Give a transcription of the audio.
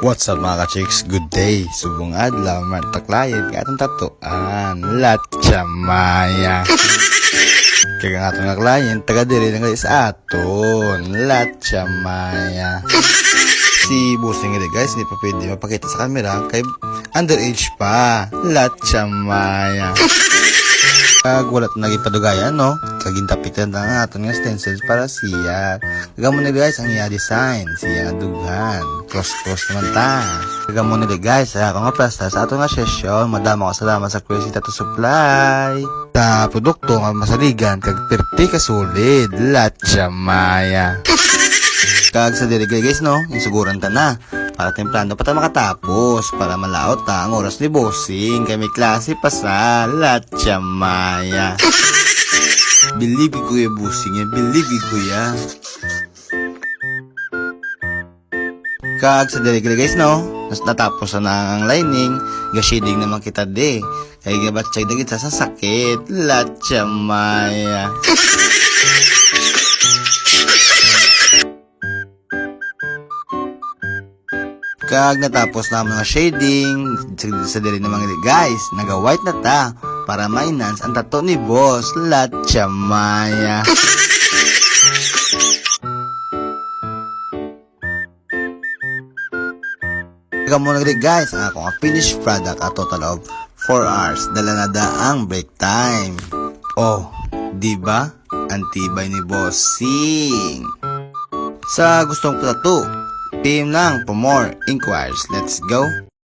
What's up mga ka-chicks? Good day! Subong adlaw, man taklayan, kaya atong tatuan, latcha maya. Kaya nga atong nga client, taga diri nga sa aton, latcha maya. Si Busing rin guys, hindi pa pwede mapakita sa camera kay underage pa, latcha maya. Kag wala na ipadugayan, no? Kaging tapitan na nga aton nga stencils para siya. Kagamo na guys ang iya design, siya nga dughan. Cross-cross naman ta. Kagamo na guys, ha, kung nga plasta sa ato nga session, madama ko salamat sa Crazy Tattoo Supply. Sa produkto nga masaligan, kag perti ka solid, latcha maya. Kag sa diri guys, no? Insuguran ta na. Para templando pa ta makatapos. Para malaot ta ang oras ni bossing. Kay may klase pa sa Latcha Maya. Believe ko yung bossing yan. Believe ko ya. Kag sa diri guys, no? Nas natapos na ang lining. Gashading naman kita de. Kay gabatsay na kita sa sakit. Latcha Kag natapos na ang mga shading, sa, diri ng mga guys, naga-white na ta para ma-enhance ang tattoo ni Boss Latcha Maya. Kaya muna rin guys, ang akong finished product at total of 4 hours. Dala na da ang break time. Oh, di ba? Antibay ni Bossing. Sa gustong tattoo, PM lang for more inquiries. Let's go!